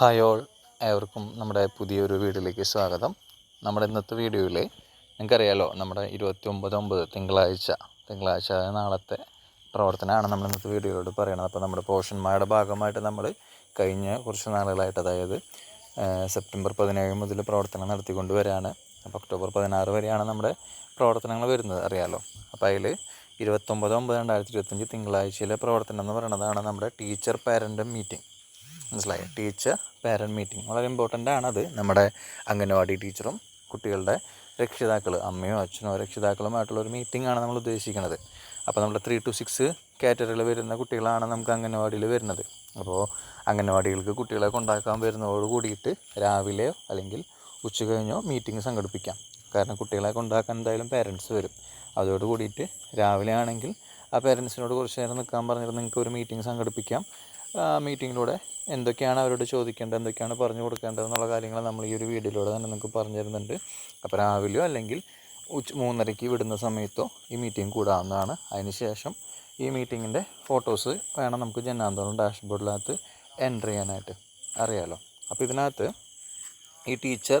Hi all. ഏവർക്കും നമ്മുടെ പുതിയൊരു വീഡിയോയിലേക്ക് സ്വാഗതം. നമ്മുടെ ഇന്നത്തെ വീഡിയോയിൽ നിങ്ങൾക്കറിയാലോ നമ്മുടെ ഇരുപത്തി ഒമ്പത് ഒമ്പത് തിങ്കളാഴ്ച. തിങ്കളാഴ്ച നാളത്തെ പ്രവർത്തനമാണ് നമ്മൾ ഇന്നത്തെ വീഡിയോയിലോട് പറയുന്നത്. അപ്പോൾ നമ്മുടെ പോഷന്മാരുടെ ഭാഗമായിട്ട് നമ്മൾ കഴിഞ്ഞ കുറച്ച് നാളുകളായിട്ട് അതായത് സെപ്റ്റംബർ പതിനേഴ് മുതൽ പ്രവർത്തനം നടത്തിക്കൊണ്ട് വരികയാണ് അപ്പോൾ ഒക്ടോബർ പതിനാറ് വരെയാണ് നമ്മുടെ പ്രവർത്തനങ്ങൾ വരുന്നത് അറിയാലോ. അപ്പോൾ അതിൽ ഇരുപത്തൊമ്പത് ഒമ്പത് രണ്ടായിരത്തി ഇരുപത്തഞ്ച് തിങ്കളാഴ്ചയിലെ പ്രവർത്തനം എന്ന് പറയുന്നതാണ് നമ്മുടെ ടീച്ചർ പാരന്റ് മീറ്റിംഗ്. മനസ്സിലായി. ടീച്ചർ പാരന്റ് മീറ്റിംഗ് വളരെ ഇമ്പോർട്ടന്റ് ആണത്. നമ്മുടെ അംഗനവാടി ടീച്ചറും കുട്ടികളുടെ രക്ഷിതാക്കൾ അമ്മയോ അച്ഛനോ രക്ഷിതാക്കളുമായിട്ടുള്ള ഒരു മീറ്റിംഗ് ആണ് നമ്മൾ ഉദ്ദേശിക്കുന്നത്. അപ്പോൾ നമ്മുടെ ത്രീ ടു സിക്സ് കാറ്റഗറിയിൽ വരുന്ന കുട്ടികളാണ് നമുക്ക് അംഗനവാടിയിൽ വരുന്നത്. അപ്പോൾ അംഗനവാടികൾക്ക് കുട്ടികളെ കൊണ്ടാക്കാൻ വരുന്നതോട് കൂടിയിട്ട് രാവിലെയോ അല്ലെങ്കിൽ ഉച്ച കഴിഞ്ഞോ മീറ്റിംഗ് സംഘടിപ്പിക്കാം. കാരണം കുട്ടികളെ കൊണ്ടാക്കാൻ എന്തായാലും പേരൻസ് വരും. അതോട് കൂടിയിട്ട് രാവിലെ ആണെങ്കിൽ ആ പേരൻസിനോട് കുറച്ച് നേരം നിൽക്കാൻ പറഞ്ഞിട്ട് നിങ്ങൾക്ക് ഒരു മീറ്റിംഗ് സംഘടിപ്പിക്കാം. മീറ്റിങ്ങിലൂടെ എന്തൊക്കെയാണ് അവരോട് ചോദിക്കേണ്ടത് എന്തൊക്കെയാണ് പറഞ്ഞു കൊടുക്കേണ്ടത് എന്നുള്ള കാര്യങ്ങൾ നമ്മൾ ഈ ഒരു വീഡിയോയിലൂടെ തന്നെ നിങ്ങൾക്ക് പറഞ്ഞു തരുന്നുണ്ട്. അപ്പോൾ രാവിലെയോ അല്ലെങ്കിൽ ഉച്ച മൂന്നരയ്ക്ക് വിടുന്ന സമയത്തോ ഈ മീറ്റിംഗ് കൂടാവുന്നതാണ്. അതിനുശേഷം ഈ മീറ്റിങ്ങിന്റെ ഫോട്ടോസ് വേണം നമുക്ക് ജനാന്തോളം ഡാഷ്ബോർഡിനകത്ത് എന്റർ ചെയ്യാനായിട്ട്. അറിയാലോ? അപ്പോൾ ഇതിനകത്ത് ഈ ടീച്ചർ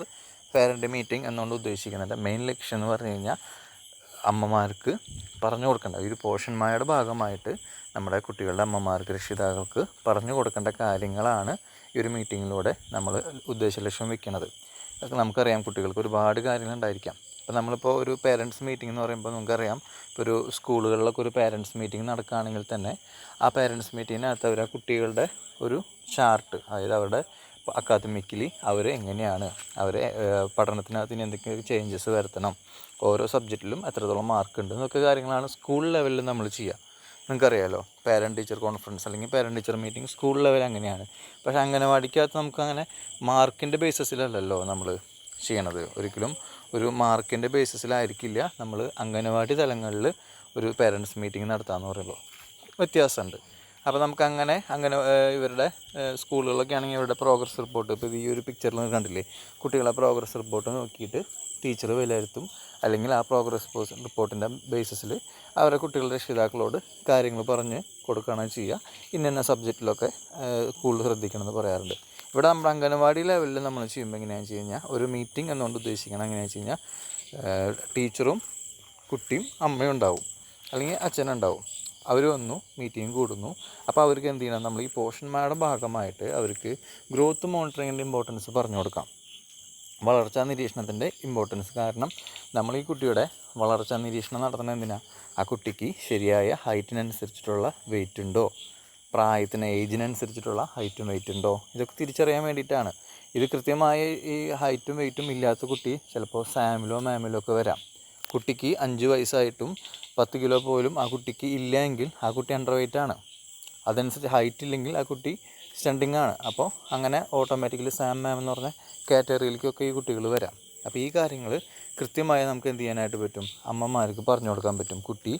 പേരന്റ് മീറ്റിംഗ് എന്നുകൊണ്ട് ഉദ്ദേശിക്കുന്നത് മെയിൻ ലക്ഷ്യം എന്ന് പറഞ്ഞു കഴിഞ്ഞാൽ അമ്മമാർക്ക് പറഞ്ഞു കൊടുക്കേണ്ട ഒരു പോഷന്മാരുടെ ഭാഗമായിട്ട് നമ്മുടെ കുട്ടികളുടെ അമ്മമാർക്ക് രക്ഷിതാക്കൾക്ക് പറഞ്ഞു കൊടുക്കേണ്ട കാര്യങ്ങളാണ് ഈ ഒരു മീറ്റിങ്ങിലൂടെ നമ്മൾ ഉദ്ദേശ ലക്ഷ്യം വെക്കുന്നത്. അതൊക്കെ നമുക്കറിയാം കുട്ടികൾക്ക് ഒരുപാട് കാര്യങ്ങളുണ്ടായിരിക്കാം. അപ്പോൾ നമ്മളിപ്പോൾ ഒരു പേരൻസ് മീറ്റിംഗ് എന്ന് പറയുമ്പോൾ നമുക്കറിയാം ഇപ്പോൾ ഒരു സ്കൂളുകളിലൊക്കെ ഒരു പേരൻസ് മീറ്റിംഗ് നടക്കുകയാണെങ്കിൽ തന്നെ ആ പേരൻസ് മീറ്റിങ്ങിനകത്ത് അവർ ആ കുട്ടികളുടെ ഒരു ചാർട്ട് അതായത് അവരുടെ അക്കാദമിക്കലി അവർ എങ്ങനെയാണ് അവർ പഠനത്തിനകത്ത് ഇനി എന്തൊക്കെ ചേഞ്ചസ് വരുത്തണം ഓരോ സബ്ജക്റ്റിലും എത്രത്തോളം മാർക്ക് ഉണ്ട് എന്നൊക്കെ കാര്യങ്ങളാണ് സ്കൂൾ ലെവലിൽ നമ്മൾ ചെയ്യുക. നിങ്ങൾക്കറിയാലോ പാരന്റ് ടീച്ചർ കോൺഫറൻസ് അല്ലെങ്കിൽ parent teacher meeting school level അങ്ങനെയാണ്. പക്ഷേ അംഗനവാടിക്കകത്ത് നമുക്കങ്ങനെ മാർക്കിന്റെ ബേസിസിലല്ലല്ലോ നമ്മൾ ചെയ്യണത്. ഒരിക്കലും ഒരു മാർക്കിന്റെ ബേസിസിലായിരിക്കില്ല നമ്മൾ അംഗനവാടി തലങ്ങളിൽ ഒരു പേരന്റ്സ് മീറ്റിംഗ് നടത്താമെന്ന് പറയുമ്പോൾ. വ്യത്യാസമുണ്ട്. അപ്പോൾ നമുക്ക് അങ്ങനെ ഇവരുടെ സ്കൂളുകളൊക്കെ ആണെങ്കിൽ ഇവരുടെ പ്രോഗ്രസ് റിപ്പോർട്ട് ഇപ്പോൾ ഈ ഒരു പിക്ചറിൽ കണ്ടില്ലേ? കുട്ടികളെ പ്രോഗ്രസ് റിപ്പോർട്ട് നോക്കിയിട്ട് ടീച്ചർ വിലയിരുത്തും. അല്ലെങ്കിൽ ആ പ്രോഗ്രസ് റിപ്പോർട്ടിന്റെ ബേസിസിൽ അവരെ കുട്ടികളുടെ രക്ഷിതാക്കളോട് കാര്യങ്ങൾ പറഞ്ഞ് കൊടുക്കുകയാണ് ചെയ്യുക. ഇന്ന സബ്ജക്റ്റിലൊക്കെ കൂടുതൽ ശ്രദ്ധിക്കണമെന്ന് പറയാറുണ്ട്. ഇവിടെ നമ്മുടെ അംഗനവാടി ലെവലിൽ നമ്മൾ ചെയ്യുമ്പോൾ എങ്ങനെയാണെന്ന് വെച്ച് കഴിഞ്ഞാൽ ഒരു മീറ്റിംഗ് എന്നുകൊണ്ട് ഉദ്ദേശിക്കണം എങ്ങനെയാണെന്ന് വെച്ച് കഴിഞ്ഞാൽ ടീച്ചറും കുട്ടിയും അമ്മയും ഉണ്ടാവും. അല്ലെങ്കിൽ അച്ഛനുണ്ടാവും അവർ വന്നു മീറ്റിംഗ് കൂടുന്നു. അപ്പോൾ അവർക്ക് എന്ത് ചെയ്യണം? നമ്മൾ ഈ പോഷന്മാരുടെ ഭാഗമായിട്ട് അവർക്ക് ഗ്രോത്ത് മോണിറ്ററിങ്ങിന്റെ ഇമ്പോർട്ടൻസ് പറഞ്ഞു കൊടുക്കാം. വളർച്ചാ നിരീക്ഷണത്തിന്റെ ഇമ്പോർട്ടൻസ് കാരണം നമ്മൾ ഈ കുട്ടിയുടെ വളർച്ചാ നിരീക്ഷണം നടത്തുന്നത് എന്തിനാണ് ആ കുട്ടിക്ക് ശരിയായ ഹൈറ്റിനനുസരിച്ചിട്ടുള്ള വെയിറ്റ് ഉണ്ടോ? പ്രായത്തിന് ഏജിനനുസരിച്ചിട്ടുള്ള ഹൈറ്റും വെയിറ്റ് ഉണ്ടോ? ഇതൊക്കെ തിരിച്ചറിയാൻ വേണ്ടിയിട്ടാണ്. ഇത് കൃത്യമായ ഈ ഹൈറ്റും വെയിറ്റും ഇല്ലാത്ത കുട്ടി ചിലപ്പോൾ സാമിലോ മാമിലോ ഒക്കെ വരാം. കുട്ടിക്ക് അഞ്ച് വയസ്സായിട്ടും പത്ത് കിലോ പോലും ആ കുട്ടിക്ക് ഇല്ല എങ്കിൽ ആ കുട്ടി അണ്ടർ വെയിറ്റ് ആണ്. അതനുസരിച്ച് ഹൈറ്റ് ഇല്ലെങ്കിൽ ആ കുട്ടി സ്റ്റണ്ടിങ് ആണ്. അപ്പോൾ അങ്ങനെ ഓട്ടോമാറ്റിക്കലി സാം മാം എന്ന് പറഞ്ഞ കാറ്റഗറിയിലേക്കൊക്കെ ഈ കുട്ടികൾ വരാം. അപ്പോൾ ഈ കാര്യങ്ങൾ കൃത്യമായി നമുക്ക് എന്ത് ചെയ്യാനായിട്ട് പറ്റും? അമ്മമാർക്ക് പറഞ്ഞു കൊടുക്കാൻ പറ്റും. കുട്ടി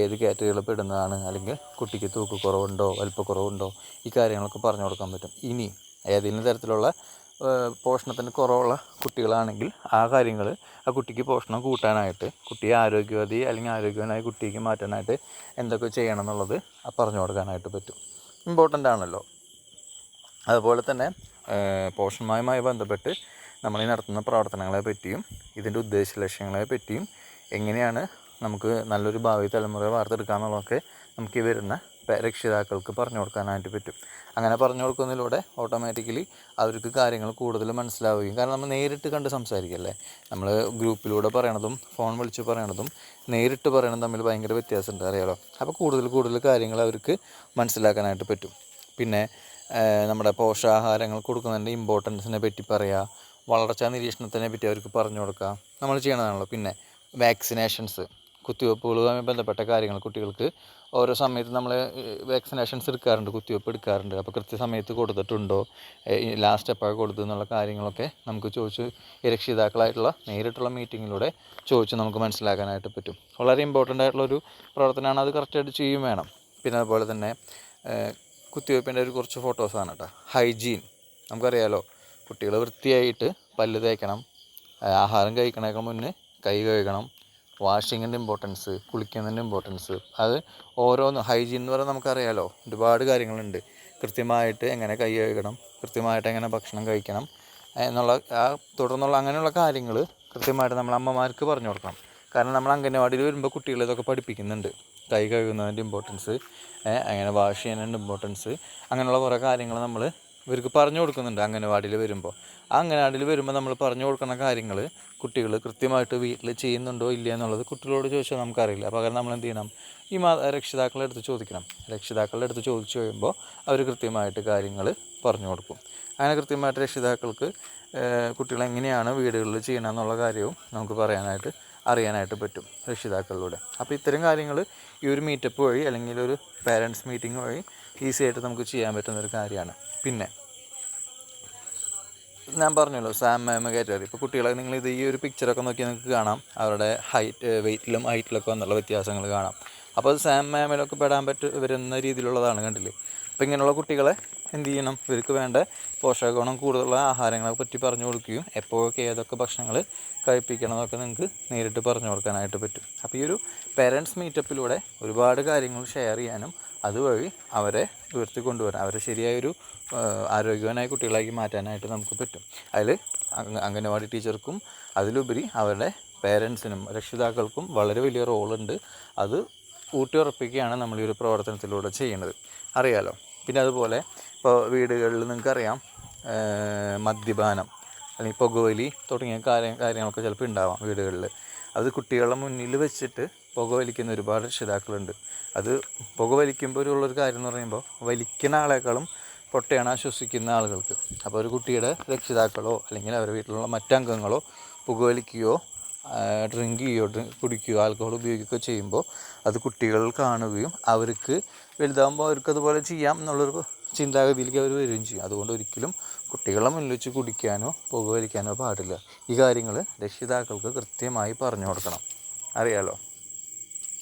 ഏത് കാറ്റഗറിയിൽ പെടുന്നതാണ്? അല്ലെങ്കിൽ കുട്ടിക്ക് തൂക്കക്കുറവുണ്ടോ വലിപ്പക്കുറവുണ്ടോ? ഈ കാര്യങ്ങളൊക്കെ പറഞ്ഞു കൊടുക്കാൻ പറ്റും. ഇനി ഏതെങ്കിലും തരത്തിലുള്ള പോഷണത്തിന് കുറവുള്ള കുട്ടികളാണെങ്കിൽ ആ കാര്യങ്ങൾ ആ കുട്ടിക്ക് പോഷണം കൂട്ടാനായിട്ട് കുട്ടിയെ ആരോഗ്യവതി അല്ലെങ്കിൽ ആരോഗ്യവാനായ കുട്ടിക്ക് മാറ്റാനായിട്ട് എന്തൊക്കെ ചെയ്യണം എന്നുള്ളത് പറഞ്ഞു കൊടുക്കാനായിട്ട് പറ്റും. ഇമ്പോർട്ടന്റ് ആണല്ലോ. അതുപോലെ തന്നെ പോഷണമായുമായി ബന്ധപ്പെട്ട് നമ്മൾ ഈ നടത്തുന്ന പ്രവർത്തനങ്ങളെ പറ്റിയും ഇതിന്റെ ഉദ്ദേശ ലക്ഷ്യങ്ങളെ പറ്റിയും എങ്ങനെയാണ് നമുക്ക് നല്ലൊരു ഭാവി തലമുറയെ വാർത്തെടുക്കാമെന്നുള്ളതൊക്കെ നമുക്ക് ഈ വരുന്ന രക്ഷിതാക്കൾക്ക് പറഞ്ഞു കൊടുക്കാനായിട്ട് പറ്റും. അങ്ങനെ പറഞ്ഞു കൊടുക്കുന്നതിലൂടെ ഓട്ടോമാറ്റിക്കലി അവർക്ക് കാര്യങ്ങൾ കൂടുതൽ മനസ്സിലാവുകയും കാരണം നമ്മൾ നേരിട്ട് കണ്ട് സംസാരിക്കല്ലേ? നമ്മൾ ഗ്രൂപ്പിലൂടെ പറയണതും ഫോൺ വിളിച്ച് പറയണതും നേരിട്ട് പറയണതും തമ്മിൽ ഭയങ്കര വ്യത്യാസമുണ്ട് അറിയാലോ? അപ്പോൾ കൂടുതൽ കൂടുതൽ കാര്യങ്ങൾ അവർക്ക് മനസ്സിലാക്കാനായിട്ട് പറ്റും. പിന്നെ നമ്മുടെ പോഷകാഹാരങ്ങൾ കൊടുക്കുന്നതിന്റെ ഇമ്പോർട്ടൻസിനെ പറ്റി പറയുക വളർച്ചാ നിരീക്ഷണത്തിനെ പറ്റി അവർക്ക് പറഞ്ഞു കൊടുക്കുക നമ്മൾ ചെയ്യണതാണല്ലോ. പിന്നെ വാക്സിനേഷൻസ് കുത്തിവെപ്പുകളുമായി ബന്ധപ്പെട്ട കാര്യങ്ങൾ കുട്ടികൾക്ക് ഓരോ സമയത്ത് നമ്മൾ വാക്സിനേഷൻസ് എടുക്കാറുണ്ട് കുത്തിവെപ്പ് എടുക്കാറുണ്ട്. അപ്പോൾ കൃത്യസമയത്ത് കൊടുത്തിട്ടുണ്ടോ? ലാസ്റ്റ് എപ്പോഴാണ് കൊടുത്തു എന്നുള്ള കാര്യങ്ങളൊക്കെ നമുക്ക് ചോദിച്ച് രക്ഷിതാക്കളായിട്ടുള്ള നേരിട്ടുള്ള മീറ്റിങ്ങിലൂടെ ചോദിച്ച് നമുക്ക് മനസ്സിലാക്കാനായിട്ട് പറ്റും. വളരെ ഇമ്പോർട്ടന്റ് ആയിട്ടുള്ളൊരു പ്രവർത്തനമാണ് അത് കറക്റ്റായിട്ട് ചെയ്യും വേണം. പിന്നെ അതുപോലെ തന്നെ കുത്തിവെപ്പിന്റെ ഒരു കുറച്ച് ഫോട്ടോസാണ് കേട്ടോ. ഹൈജീൻ നമുക്കറിയാലോ കുട്ടികൾ വൃത്തിയായിട്ട് പല്ല് തേക്കണം ആഹാരം കഴിക്കണേക്കാൾ മുന്നേ കൈ കഴുകണം വാഷിങ്ങിന്റെ ഇമ്പോർട്ടൻസ് കുളിക്കുന്നതിന്റെ ഇമ്പോർട്ടൻസ് അത് ഓരോന്ന് ഹൈജീൻ എന്ന് പറയുന്നത് നമുക്കറിയാലോ ഒരുപാട് കാര്യങ്ങളുണ്ട്. കൃത്യമായിട്ട് എങ്ങനെ കൈ കഴുകണം കൃത്യമായിട്ട് എങ്ങനെ ഭക്ഷണം കഴിക്കണം എന്നുള്ള ആ തുടർന്നുള്ള അങ്ങനെയുള്ള കാര്യങ്ങൾ കൃത്യമായിട്ട് നമ്മൾ അമ്മമാർക്ക് പറഞ്ഞു കൊടുക്കണം. കാരണം നമ്മൾ അംഗനവാടിയിൽ വരുമ്പോൾ കുട്ടികൾ ഇതൊക്കെ പഠിപ്പിക്കുന്നുണ്ട്. കൈ കഴുകുന്നതിന്റെ ഇമ്പോർട്ടൻസ് അങ്ങനെ വാഷ് ചെയ്യുന്നതിന്റെ ഇമ്പോർട്ടൻസ് അങ്ങനെയുള്ള കുറേ കാര്യങ്ങൾ നമ്മൾ ഇവർക്ക് പറഞ്ഞു കൊടുക്കുന്നുണ്ട് അംഗനവാടിയിൽ വരുമ്പോൾ. ആ അംഗനവാടിയിൽ വരുമ്പോൾ നമ്മൾ പറഞ്ഞു കൊടുക്കുന്ന കാര്യങ്ങൾ കുട്ടികൾ കൃത്യമായിട്ട് വീട്ടിൽ ചെയ്യുന്നുണ്ടോ ഇല്ല എന്നുള്ളത് കുട്ടികളോട് ചോദിച്ചാൽ നമുക്കറിയില്ല. പകരം നമ്മൾ എന്ത് ചെയ്യണം? ഈ മാ രക്ഷിതാക്കളുടെ അടുത്ത് ചോദിക്കണം. രക്ഷിതാക്കളുടെ അടുത്ത് ചോദിച്ചു കഴിയുമ്പോൾ അവർ കൃത്യമായിട്ട് കാര്യങ്ങൾ പറഞ്ഞു കൊടുക്കും. അങ്ങനെ കൃത്യമായിട്ട് രക്ഷിതാക്കൾക്ക് കുട്ടികൾ എങ്ങനെയാണ് വീടുകളിൽ ചെയ്യണം എന്നുള്ള കാര്യവും നമുക്ക് പറയാനായിട്ട് അറിയാനായിട്ട് പറ്റും രക്ഷിതാക്കളിലൂടെ. അപ്പോൾ ഇത്തരം കാര്യങ്ങൾ ഈ ഒരു മീറ്റപ്പ് വഴി അല്ലെങ്കിൽ ഒരു പേരൻസ് മീറ്റിംഗ് വഴി ഈസി ആയിട്ട് നമുക്ക് ചെയ്യാൻ പറ്റുന്ന ഒരു കാര്യമാണ്. പിന്നെ ഞാൻ പറഞ്ഞല്ലോ സാം മാം കാറ്റഗറി ഇപ്പോൾ കുട്ടികളെ നിങ്ങൾ ഇത് ഈ ഒരു പിക്ചറൊക്കെ നോക്കി നിങ്ങൾക്ക് കാണാം. അവരുടെ ഹൈറ്റ് വെയിറ്റിലും ഹൈറ്റിലൊക്കെ വന്നുള്ള വ്യത്യാസങ്ങൾ കാണാം. അപ്പോൾ അത് സാം മാമിലൊക്കെ പെടാൻ പറ്റ വരുന്ന രീതിയിലുള്ളതാണ് കണ്ടില്ലേ? അപ്പോൾ ഇങ്ങനെയുള്ള കുട്ടികളെ എന്ത് ചെയ്യണം? ഇവർക്ക് വേണ്ട പോഷകഗുണം കൂടുതലുള്ള ആഹാരങ്ങളെ പറ്റി പറഞ്ഞു കൊടുക്കുകയും എപ്പോഴൊക്കെ ഏതൊക്കെ ഭക്ഷണങ്ങൾ കഴിപ്പിക്കണം എന്നൊക്കെ നിങ്ങൾക്ക് നേരിട്ട് പറഞ്ഞു കൊടുക്കാനായിട്ട് പറ്റും. അപ്പോൾ ഈ ഒരു പേരൻസ് മീറ്റപ്പിലൂടെ ഒരുപാട് കാര്യങ്ങൾ ഷെയർ ചെയ്യാനും അതുവഴി അവരെ ഉയർത്തി കൊണ്ടുവരാൻ അവരെ ശരിയായൊരു ആരോഗ്യവാനായ കുട്ടികളാക്കി മാറ്റാനായിട്ട് നമുക്ക് പറ്റും. അതിൽ അംഗനവാടി ടീച്ചർക്കും അതിലുപരി അവരുടെ പേരൻസിനും രക്ഷിതാക്കൾക്കും വളരെ വലിയ റോളുണ്ട് അത് ഊട്ടിയുറപ്പിക്കുകയാണ് നമ്മൾ ഈ ഒരു പ്രവർത്തനത്തിലൂടെ ചെയ്യുന്നത്. അറിയാലോ? പിന്നെ അതുപോലെ ഇപ്പോൾ വീടുകളിൽ നിങ്ങൾക്കറിയാം മദ്യപാനം അല്ലെങ്കിൽ പുകവലി തുടങ്ങിയ കാര്യം കാര്യങ്ങളൊക്കെ ചിലപ്പോൾ ഉണ്ടാവാം വീടുകളിൽ. അത് കുട്ടികളുടെ മുന്നിൽ വെച്ചിട്ട് പുകവലിക്കുന്ന ഒരുപാട് രക്ഷിതാക്കളുണ്ട്. അത് പുകവലിക്കുമ്പോൾ ഉള്ളൊരു കാര്യം എന്ന് പറയുമ്പോൾ വലിക്കുന്ന ആളെക്കാളും പൊട്ടയാണ് ആശ്വസിക്കുന്ന ആളുകൾക്ക്. അപ്പോൾ ഒരു കുട്ടിയുടെ രക്ഷിതാക്കളോ അല്ലെങ്കിൽ അവരുടെ വീട്ടിലുള്ള മറ്റംഗങ്ങളോ പുകവലിക്കുകയോ ഡ്രിങ്ക് ചെയ്യുകയോ കുടിക്കുകയോ ആൽക്കഹോൾ ഉപയോഗിക്കുകയോ ചെയ്യുമ്പോൾ അത് കുട്ടികൾ കാണുകയും അവർക്ക് വലുതാകുമ്പോൾ അവർക്ക് അതുപോലെ ചെയ്യാം എന്നുള്ളൊരു ചിന്താഗതിയിലേക്ക് അവർ വരികയും ചെയ്യും. അതുകൊണ്ട് ഒരിക്കലും കുട്ടികളെ മുന്നിൽ വെച്ച് കുടിക്കാനോ പുകവലിക്കാനോ പാടില്ല. ഈ കാര്യങ്ങൾ രക്ഷിതാക്കൾക്ക് കൃത്യമായി പറഞ്ഞു കൊടുക്കണം. അറിയാലോ?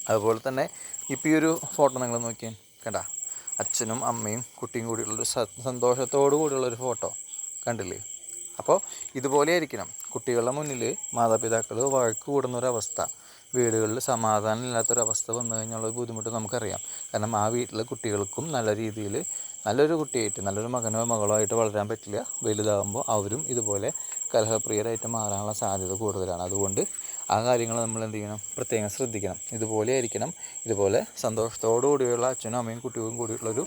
അതുപോലെ തന്നെ ഇപ്പോൾ ഈ ഒരു ഫോട്ടോ നിങ്ങൾ നോക്കിയാൽ കണ്ട? അച്ഛനും അമ്മയും കുട്ടിയും കൂടിയുള്ളൊരു സന്തോഷത്തോടു കൂടിയുള്ളൊരു ഫോട്ടോ കണ്ടില്ലേ? അപ്പോൾ ഇതുപോലെ ആയിരിക്കണം. കുട്ടികളുടെ മുന്നിൽ മാതാപിതാക്കൾ വഴക്ക് കൂടുന്ന ഒരവസ്ഥ വീടുകളിൽ സമാധാനം ഇല്ലാത്തൊരവസ്ഥ വന്നു കഴിഞ്ഞുള്ള ബുദ്ധിമുട്ട് നമുക്കറിയാം. കാരണം ആ വീട്ടിലെ കുട്ടികൾക്കും നല്ല രീതിയിൽ നല്ലൊരു കുട്ടിയായിട്ട് നല്ലൊരു മകനോ മകളോ ആയിട്ട് വളരാൻ പറ്റില്ല. വലുതാകുമ്പോൾ അവരും ഇതുപോലെ കലഹപ്രിയരായിട്ട് മാറാനുള്ള സാധ്യത കൂടുതലാണ്. അതുകൊണ്ട് ആ കാര്യങ്ങൾ നമ്മൾ എന്ത് ചെയ്യണം? പ്രത്യേകം ശ്രദ്ധിക്കണം. ഇതുപോലെ ആയിരിക്കണം. ഇതുപോലെ സന്തോഷത്തോടു കൂടിയുള്ള അച്ഛനും അമ്മയും കുട്ടികളും കൂടിയുള്ളൊരു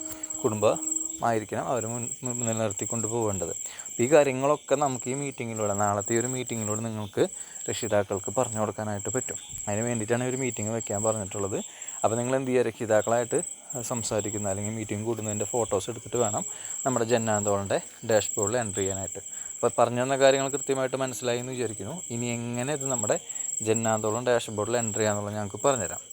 കുടുംബമായിരിക്കണം അവർ നിലനിർത്തിക്കൊണ്ട് പോകേണ്ടത് ഈ കാര്യങ്ങളൊക്കെ നമുക്ക് ഈ മീറ്റിങ്ങിലൂടെ നാളത്തെ ഒരു മീറ്റിങ്ങിലൂടെ നിങ്ങൾക്ക് രക്ഷിതാക്കൾക്ക് പറഞ്ഞു കൊടുക്കാനായിട്ട് പറ്റും. അതിന് വേണ്ടിയിട്ടാണ് ഒരു മീറ്റിംഗ് വെക്കാൻ പറഞ്ഞിട്ടുള്ളത്. അപ്പോൾ നിങ്ങൾ എന്ത് ചെയ്യുക? രക്ഷിതാക്കളായിട്ട് സംസാരിക്കുന്ന അല്ലെങ്കിൽ മീറ്റിംഗ് കൂടുന്നതിന്റെ ഫോട്ടോസ് എടുത്തിട്ട് വേണം നമ്മുടെ ജന്നാന്തോളിന്റെ ഡാഷ്ബോർഡിൽ എന്റർ ചെയ്യാനായിട്ട്. അപ്പോൾ പറഞ്ഞു തന്ന കാര്യങ്ങൾ കൃത്യമായിട്ട് മനസ്സിലായി എന്ന് വിചാരിക്കുന്നു. ഇനി എങ്ങനെ ഇത് നമ്മുടെ ജന്നാന്തോളം ഡാഷ്ബോർഡിൽ എന്റർ ചെയ്യാന്നുള്ളത് ഞങ്ങൾക്ക് പറഞ്ഞുതരാം.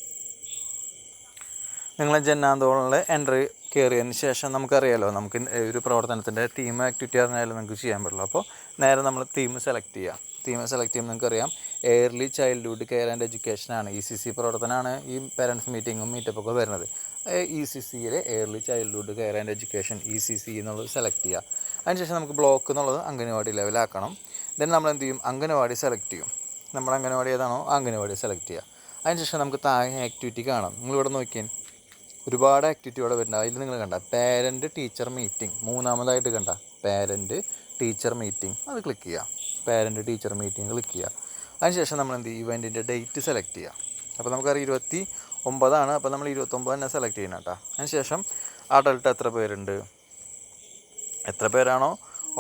നിങ്ങളെ ജന്നാന്തോളിൽ എന്റർ കയറിയതിന് ശേഷം നമുക്കറിയാലോ നമുക്ക് ഒരു പ്രവർത്തനത്തിന്റെ തീം ആക്ടിവിറ്റി അറിഞ്ഞാലും നമുക്ക് ചെയ്യാൻ പറ്റുള്ളൂ. അപ്പോൾ നേരെ നമ്മൾ തീം സെലക്ട് ചെയ്യാം. തീം സെലക്ട് ചെയ്യുമ്പോൾ നിങ്ങൾക്കറിയാം എയർലി ചൈൽഡ്ഹുഡ് കെയർ ആൻഡ് എഡ്യൂക്കേഷനാണ് ഇ സി സി പ്രവർത്തനമാണ് ഈ പേരൻസ് മീറ്റിങ്ങും മീറ്റപ്പൊക്കെ വരുന്നത്. ഇ സി സിയിലെ early childhood care and education E C C എന്നുള്ളത് സെലക്ട് ചെയ്യുക അതിനുശേഷം നമുക്ക് ബ്ലോക്ക് എന്നുള്ളത് അംഗനവാടി ലെവലാക്കണം ദെൻ നമ്മൾ എന്ത് ചെയ്യും? അംഗനവാടി സെലക്ട് ചെയ്യും. നമ്മുടെ അംഗനവാടി ഏതാണോ? അംഗനവാടി സെലക്ട് ചെയ്യുക അതിനുശേഷം നമുക്ക് താഴെ ആക്ടിവിറ്റി കാണാം. നിങ്ങളിവിടെ നോക്കിയാൽ ഒരുപാട് ആക്ടിവിറ്റി ഇവിടെ വരുന്നുണ്ട്. അതിൽ നിങ്ങൾ കണ്ട പേരന്റ് ടീച്ചർ മീറ്റിംഗ് മൂന്നാമതായിട്ട് കണ്ട പേരന്റ് ടീച്ചർ മീറ്റിംഗ് അത് ക്ലിക്ക് ചെയ്യുക പേരന്റ് ടീച്ചർ മീറ്റിംഗ് ക്ലിക്ക് ചെയ്യുക അതിനുശേഷം നമ്മൾ എന്ത് ഇവന്റിന്റെ ഡേറ്റ് സെലക്ട് ചെയ്യുക അപ്പോൾ നമുക്കറിയാം ഇരുപത്തി ഒമ്പതാണ് അപ്പോൾ നമ്മൾ ഇരുപത്തൊമ്പത് തന്നെ സെലക്ട് ചെയ്യണം കേട്ടോ. അതിനുശേഷം അഡൾട്ട് എത്ര പേരുണ്ട്? എത്ര പേരാണോ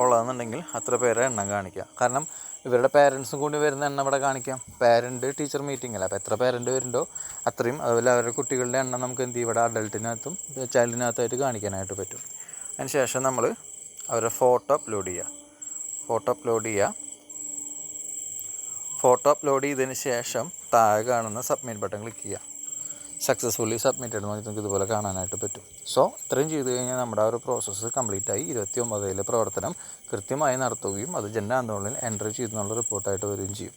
ഉള്ളതെന്നുണ്ടെങ്കിൽ അത്ര പേരെ എണ്ണം കാണിക്കുക. കാരണം ഇവരുടെ പേരൻസും കൂടി വരുന്ന എണ്ണം ഇവിടെ കാണിക്കാം. പേരന്റ് ടീച്ചർ മീറ്റിംഗ് അല്ല. അപ്പോൾ എത്ര പേരന്റ് വരുന്നുണ്ടോ അത്രയും അതുപോലെ അവരുടെ കുട്ടികളുടെ എണ്ണം നമുക്ക് എന്ത് ഇവിടെ അഡൾട്ടിനകത്തും ചൈൽഡിനകത്തായിട്ട് കാണിക്കാനായിട്ട് പറ്റും. അതിന് ശേഷം നമ്മൾ അവരുടെ ഫോട്ടോ അപ്ലോഡ് ചെയ്യുക ഫോട്ടോ അപ്ലോഡ് ചെയ്യുക ഫോട്ടോ അപ്ലോഡ് ചെയ്തതിന് ശേഷം താഴെ കാണുന്ന സബ്മിറ്റ് ബട്ടൺ ക്ലിക്ക് ചെയ്യുക സക്സസ്ഫുള്ളി സബ്മിറ്റഡ് നമുക്ക് നിങ്ങൾക്ക് ഇതുപോലെ കാണാനായിട്ട് പറ്റും. സോ ഇത്രയും ചെയ്ത് കഴിഞ്ഞാൽ നമ്മുടെ ആ ഒരു പ്രോസസ്സ് കംപ്ലീറ്റ് ആയി ഇരുപത്തി ഒമ്പതിലെ പ്രവർത്തനം കൃത്യമായി നടത്തുകയും അത് ജെൻഡർ ആന്തോളനിൽ എൻട്രി ചെയ്തെന്നുള്ള റിപ്പോർട്ടായിട്ട് വരികയും ചെയ്യും.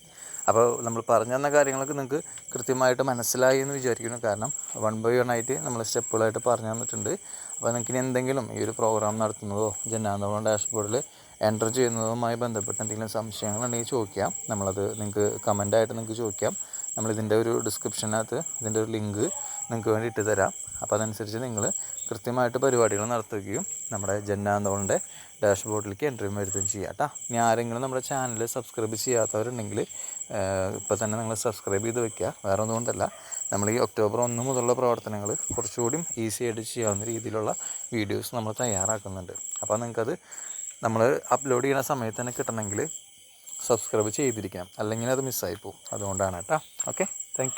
അപ്പോൾ നമ്മൾ പറഞ്ഞു തന്ന കാര്യങ്ങളൊക്കെ നിങ്ങൾക്ക് കൃത്യമായിട്ട് മനസ്സിലായി എന്ന് വിചാരിക്കുന്നു. കാരണം വൺ ബൈ വൺ ആയിട്ട് നമ്മൾ സ്റ്റെപ്പുകളായിട്ട് പറഞ്ഞു തന്നിട്ടുണ്ട്. അപ്പോൾ നിങ്ങൾക്ക് ഇനി എന്തെങ്കിലും ഈ ഒരു പ്രോഗ്രാം നടത്തുന്നതോ ജനാന്തോളം ഡാഷ്ബോർഡിൽ എന്റർ ചെയ്യുന്നതുമായി ബന്ധപ്പെട്ട് എന്തെങ്കിലും സംശയങ്ങളുണ്ടെങ്കിൽ ചോദിക്കാം. നമ്മളത് നിങ്ങൾക്ക് കമന്റായിട്ട് നിങ്ങൾക്ക് ചോദിക്കാം. നമ്മളിതിന്റെ ഒരു ഡിസ്ക്രിപ്ഷനകത്ത് ഇതിന്റെ ഒരു ലിങ്ക് നിങ്ങൾക്ക് വേണ്ടി ഇട്ട് തരാം. അപ്പോൾ അതനുസരിച്ച് നിങ്ങൾ കൃത്യമായിട്ട് പരിപാടികൾ നടത്തുകയും നമ്മുടെ ജന്നാന്തോളിന്റെ ഡാഷ് ബോർഡിലേക്ക് എൻട്രി വരുത്തുകയും ചെയ്യുക കേട്ടോ ഇനി ആരെങ്കിലും നമ്മുടെ ചാനൽ സബ്സ്ക്രൈബ് ചെയ്യാത്തവരുണ്ടെങ്കിൽ ഇപ്പോൾ തന്നെ നിങ്ങൾ സബ്സ്ക്രൈബ് ചെയ്ത് വെക്കുക. വേറെ ഒന്നുകൊണ്ടല്ല നമ്മൾ ഈ ഒക്ടോബർ ഒന്ന് മുതലുള്ള പ്രവർത്തനങ്ങൾ കുറച്ചുകൂടി ഈസി ആയിട്ട് ചെയ്യാവുന്ന രീതിയിലുള്ള വീഡിയോസ് നമ്മൾ തയ്യാറാക്കുന്നുണ്ട്. അപ്പോൾ നിങ്ങൾക്കത് നമ്മൾ അപ്ലോഡ് ചെയ്യുന്ന സമയത്ത് തന്നെ കിട്ടണമെങ്കിൽ സബ്സ്ക്രൈബ് ചെയ്തിരിക്കണം അല്ലെങ്കിൽ അത് മിസ്സായി പോകും. അതുകൊണ്ടാണ് കേട്ടോ. Okay thank